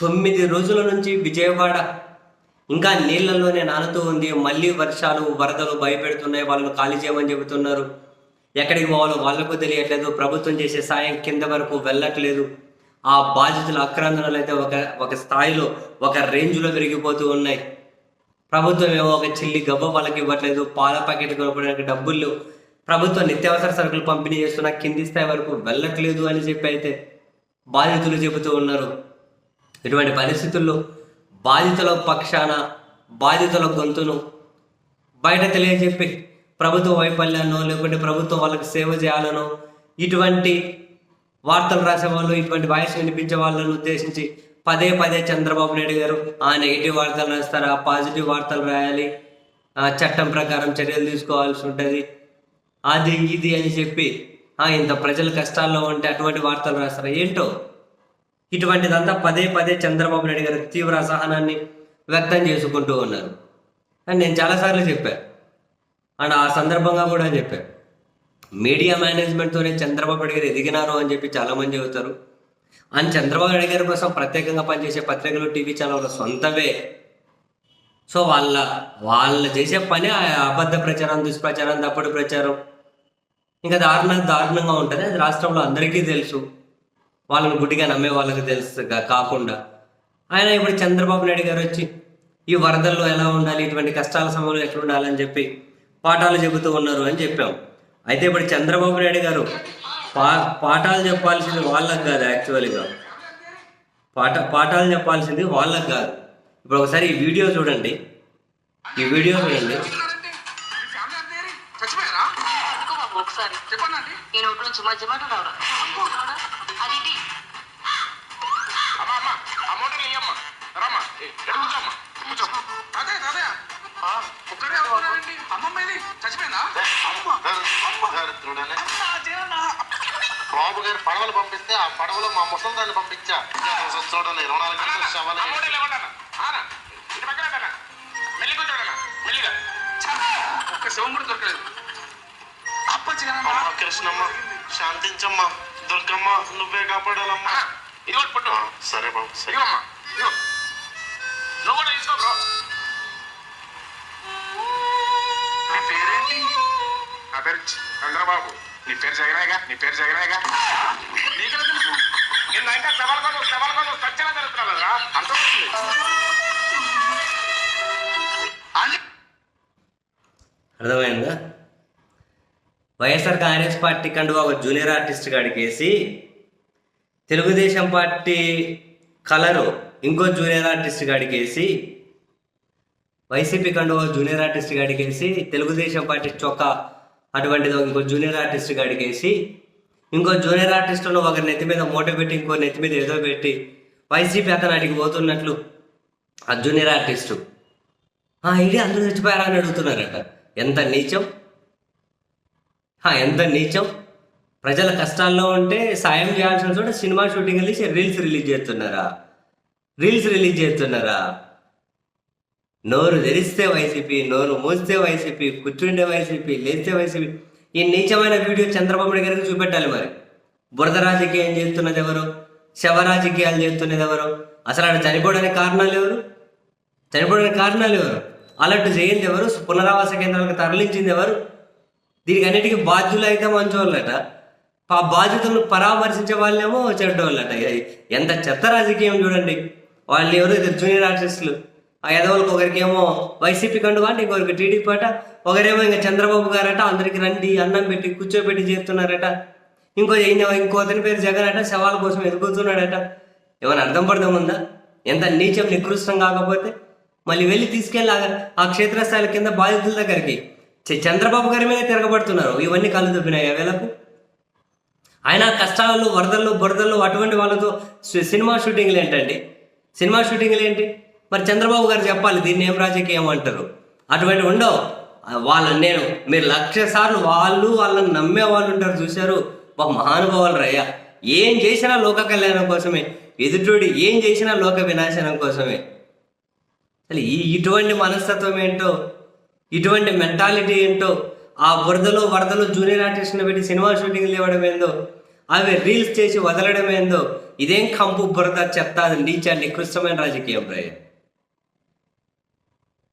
తొమ్మిది రోజుల నుంచి విజయవాడ. ఇంకా నీళ్ళలోనే నానుతూ ఉంది. మళ్ళీ వర్షాలు వరదలు భయపెడుతున్నాయి. వాళ్ళను ఖాళీ చేయమని చెబుతున్నారు. ఎక్కడికి పోవాలో వాళ్ళకు తెలియట్లేదు. ప్రభుత్వం చేసే సాయం కింద వరకు వెళ్ళట్లేదు. ఆ బాధితుల ఆక్రందనలు అయితే ఒక ఒక స్థాయిలో ఒక రేంజ్లో పెరిగిపోతూ ఉన్నాయి. ప్రభుత్వం ఏమో ఒక చిల్లి గబ్బ వాళ్ళకి ఇవ్వట్లేదు. పాల ప్యాకెట్ కొనుక్కోవడానికి డబ్బులు ప్రభుత్వం నిత్యావసర సరుకులు పంపిణీ చేస్తున్న కింది స్థాయి వరకు వెళ్ళట్లేదు అని చెప్పి అయితే బాధితులు చెబుతూ ఉన్నారు. ఇటువంటి పరిస్థితుల్లో బాధితుల పక్షాన బాధితుల గొంతును బయట తెలియజెప్పి ప్రభుత్వ వైఫల్యాన్నో లేకుంటే ప్రభుత్వం వాళ్ళకి సేవ చేయాలనో ఇటువంటి వార్తలు రాసే వాళ్ళు ఇటువంటి వాయిస్ వినిపించే వాళ్ళను ఉద్దేశించి పదే పదే చంద్రబాబు నాయుడు గారు ఆ నెగిటివ్ వార్తలు రాస్తారా పాజిటివ్ వార్తలు రాయాలి ఆ చట్టం ప్రకారం చర్యలు తీసుకోవాల్సి ఉంటుంది. అది ఇది అని చెప్పి ఇంత ప్రజలు కష్టాల్లో ఉంటే అటువంటి వార్తలు రాస్తారా? ఏంటో? ఇటువంటిదంతా పదే పదే చంద్రబాబు నాయుడు గారు తీవ్ర అసహనాన్ని వ్యక్తం చేసుకుంటూ ఉన్నారు. అండ్ నేను చాలాసార్లు చెప్పాను అండ్ ఆ సందర్భంగా కూడా చెప్పాను మీడియా మేనేజ్మెంట్తోనే చంద్రబాబు నాయుడు గారు ఎదిగినారు అని చెప్పి చాలామంది చెబుతారు. అండ్ చంద్రబాబు నాయుడు గారి కోసం ప్రత్యేకంగా పనిచేసే పత్రికలు టీవీ ఛానల్ సొంతవే. సో వాళ్ళ వాళ్ళు చేసే పని ఆ అబద్ధ ప్రచారం దుష్ప్రచారం తప్పుడు ప్రచారం. ఇంకా దారుణ దారుణంగా ఉంటుంది. అది రాష్ట్రంలో అందరికీ తెలుసు. వాళ్ళని గుడ్డిగా నమ్మే వాళ్ళకి తెలుసు కాకుండా. ఆయన ఇప్పుడు చంద్రబాబు నాయుడు గారు వచ్చి ఈ వరదల్లో ఎలా ఉండాలి? ఇటువంటి కష్టాల సమయంలో ఎట్లా ఉండాలని చెప్పి పాఠాలు చెబుతూ ఉన్నారు అని చెప్పాం. అయితే ఇప్పుడు చంద్రబాబు నాయుడు గారు పా పాఠాలు చెప్పాల్సింది వాళ్ళకి కాదు యాక్చువల్గా. పాఠ పాఠాలు చెప్పాల్సింది వాళ్ళకి కాదు. ఇప్పుడు ఒకసారి ఈ వీడియో చూడండి. ఈ వీడియో చూడండి. ఒకసారి. చెప్పండి ఈ నోటి నుంచి మధ్య మాట రావడం. అది. అమ్మా అమ్మా ఆ మోటార్ వేయమ్మా రమ్మా కూర్చోమ్మా కూర్చో అదే అదే ఒక్కడే అవుతున్నాడండి అమ్మమ్మ ఇది చచ్చిపోయిందా. బాబు గారు పడవలు పంపిస్తే ఆ పడవలో మా ముసలిదాన్ని పంపించా. చూడండి ఇరవై నాలుగు గంటలు శవాలు మెల్లిగా. ఒక్క శవం కూడా దొరకలేదు. అమ్మ కృష్ణమ్మ శాంతించమ్మా దుర్గమ్మ నువ్వే కాపాడాలమ్మా. పుట్టు సరే బాబు సరే. ఇదిగోమ్మా ఇదిగో. నువ్వు కూడా తీసుకో బ్రో. నీ పేరేంటి? నా పేరు చంద్రబాబు. నీ పేరు జగనేగా నీ పేరు జగనేగా నీకెలా తెలుసు? నిన్న ఇంకా సవాల్ కాదు సవాల్ కాదు సత్యన జరుగుతున్నావు కదరా? అంత అర్థమైందా? వైఎస్ఆర్ కాంగ్రెస్ పార్టీ కండువా ఒక జూనియర్ ఆర్టిస్ట్ కాడికి తెలుగుదేశం పార్టీ కలరు ఇంకో జూనియర్ ఆర్టిస్ట్ కాడికి వైసీపీ వైసీపీ కండువా జూనియర్ ఆర్టిస్ట్ కాడికి తెలుగుదేశం పార్టీ చొక్కా అటువంటిది ఇంకో జూనియర్ ఆర్టిస్ట్ కాడికి ఇంకో జూనియర్ ఆర్టిస్టును ఒక నెత్తి మీద మూట పెట్టి ఇంకో నెత్తి మీద ఏదో పెట్టి వైసీపీ అతను అడిగి పోతున్నట్లు ఆ జూనియర్ ఆర్టిస్టు. ఆ ఇది అందరూ చచ్చిపోయారా అని అడుగుతున్నారట. ఎంత నీచం. ఎంత నీచం. ప్రజల కష్టాల్లో ఉంటే సాయం చేయాల్సిన చోట సినిమా షూటింగ్ వెళ్ళి రీల్స్ రిలీజ్ చేస్తున్నారా? రీల్స్ రిలీజ్ చేస్తున్నారా? నోరు తెరిస్తే వైసీపీ నోరు మూస్తే వైసీపీ కూర్చుండే వైసీపీ లేస్తే వైసీపీ. ఈ నీచమైన వీడియో చంద్రబాబు గారికి చూపెట్టాలి మరి. బురద రాజకీయం చేస్తున్నది ఎవరు? శవ రాజకీయాలు చేస్తున్నది ఎవరు? అసలు ఆడ చనిపోవడానికి కారణాలు ఎవరు? చనిపోవడానికి కారణాలు ఎవరు? అలర్ట్ చేయింది ఎవరు? పునరావాస కేంద్రాలకు తరలించింది ఎవరు? దీనికి అన్నిటికీ బాధ్యులు అయితే మంచోళ్ళట. ఆ బాధ్యతలను పరామర్శించే వాళ్ళేమో చెడ్డోళ్ళట. ఎంత చెత్త రాజకీయం చూడండి. వాళ్ళు ఎవరు? ఇద్దరు జూనియర్ ఆర్టిస్టులు. ఆ ఎదవలకు ఒకరికేమో వైసీపీ కండు అంటే ఇంకొకరికి టీడీపీ అట. ఒకరేమో ఇంకా చంద్రబాబు గారట. అందరికి రండి అన్నం పెట్టి కూర్చోబెట్టి చేస్తున్నారట. ఇంకో ఇంకో అతని పేరు జగన్ అట. శవాల కోసం ఎదుగుతున్నాడట ఏమైనా అర్థం పడదాం ఉందా? ఎంత నీచం నికృష్టం కాకపోతే మళ్ళీ వెళ్ళి తీసుకెళ్ళి ఆ- ఆ క్షేత్రస్థాయిల కింద బాధితుల దగ్గరికి చంద్రబాబు గారి మీద తిరగబడుతున్నారు. ఇవన్నీ కళ్ళు దొబ్బినాయి వేళకు. ఆయన కష్టాలలో వరదల్లో బురదల్లో అటువంటి వాళ్ళతో సినిమా షూటింగ్లు ఏంటండి? సినిమా షూటింగ్లు ఏంటి? మరి చంద్రబాబు గారు చెప్పాలి దీన్ని ఏం రాజకీయం అంటారు? అటువంటి ఉండవు. వాళ్ళని నేను మీరు లక్ష సార్లు వాళ్ళు వాళ్ళని నమ్మే వాళ్ళు ఉంటారు చూశారు. ఒక మహానుభావులు రయ్యా. ఏం చేసినా లోక కళ్యాణం కోసమే. ఎదుటోడి ఏం చేసినా లోక వినాశనం కోసమే. అసలు ఈ ఇటువంటి మనస్తత్వం ఏంటో ఇటువంటి మెంటాలిటీ ఏంటో ఆ బురదలో వరదలో జూనియర్ ఆర్టిస్ట్ని పెట్టి సినిమా షూటింగ్లు ఇవ్వడం ఏందో అవి రీల్స్ చేసి వదలడం ఏందో ఇదేం కంపు బురద చెత్త నీచ నికృష్టమైన రాజకీయం ప్రయత్నం